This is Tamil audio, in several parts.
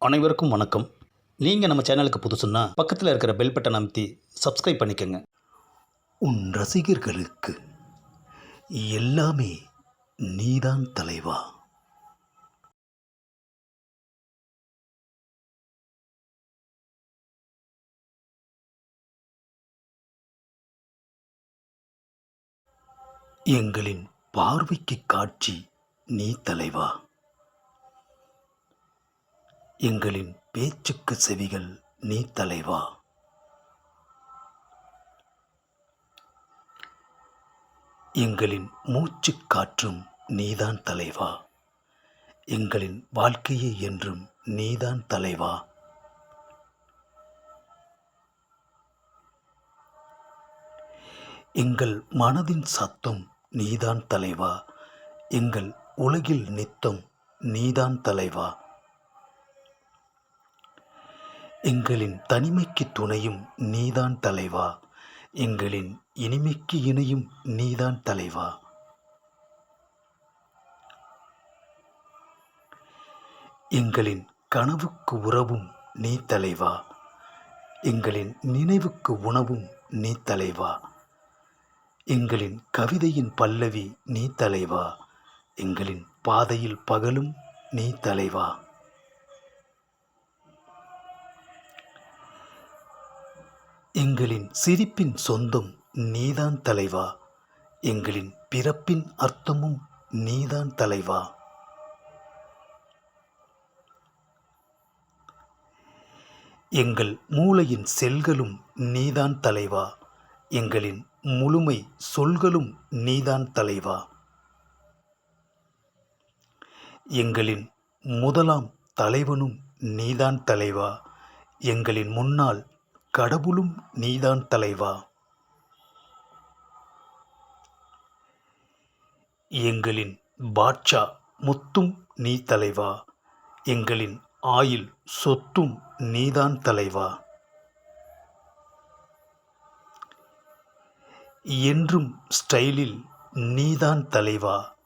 அனைவருக்கும் வணக்கம். நீங்கள் நம்ம சேனலுக்கு புதுசுன்னா பக்கத்தில் இருக்கிற பெல் பட்டன் அமைத்தி சப்ஸ்கிரைப் பண்ணிக்கோங்க. உன் ரசிகர்களுக்கு எல்லாமே நீதான் தலைவா. எங்களின் பார்வைக்கு காட்சி நீ தலைவா. எங்களின் பேச்சுக்கு செவிகள் நீ தலைவா? எங்களின் மூச்சு காற்றும் நீதான் தலைவா? எங்களின் வாழ்க்கையை என்றும் நீதான் தலைவா? எங்கள் மனதின் சத்தம் நீதான் தலைவா? எங்கள் உலகில் நித்தம் நீதான் தலைவா? எங்களின் தனிமைக்கு துணையும் நீதான் தலைவா. எங்களின் இனிமைக்கு இணையும் நீதான் தலைவா. எங்களின் கனவுக்கு உறவும் நீ தலைவா. எங்களின் நினைவுக்கு உணவும் நீ தலைவா. எங்களின் கவிதையின் பல்லவி நீ தலைவா. எங்களின் பாதையில் பகலும் நீ தலைவா. எங்களின் சிரிப்பின் சொந்தம் நீதான் தலைவா. எங்களின் பிறப்பின் அர்த்தமும் நீதான் தலைவா. எங்கள் மூளையின் செல்களும் நீதான் தலைவா. எங்களின் முழுமை சொல்களும் நீதான் தலைவா. எங்களின் முதலாம் தலைவனும் நீதான் தலைவா. எங்களின் முன்னால் கடவுளும் நீதான் தலைவா? எங்களின் பாட்சா முத்தும் நீ தலைவா. எங்களின் ஆயில் சொத்தும் நீதான் தலைவா. என்றும் ஸ்டைலில் நீதான் தலைவா.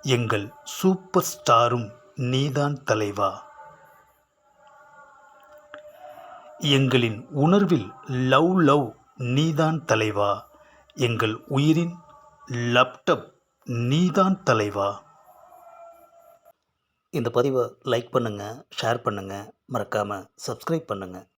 எங்கள் சூப்பர் ஸ்டாரும் நீதான் தலைவா. எங்களின் உணர்வில் லவ் லவ் நீதான் தலைவா. எங்கள் உயிரின் லப்டப் நீதான் தலைவா. இந்த பதிவை லைக் பண்ணுங்கள் ஷேர் பண்ணுங்கள் மறக்காமல் சப்ஸ்கிரைப் பண்ணுங்கள்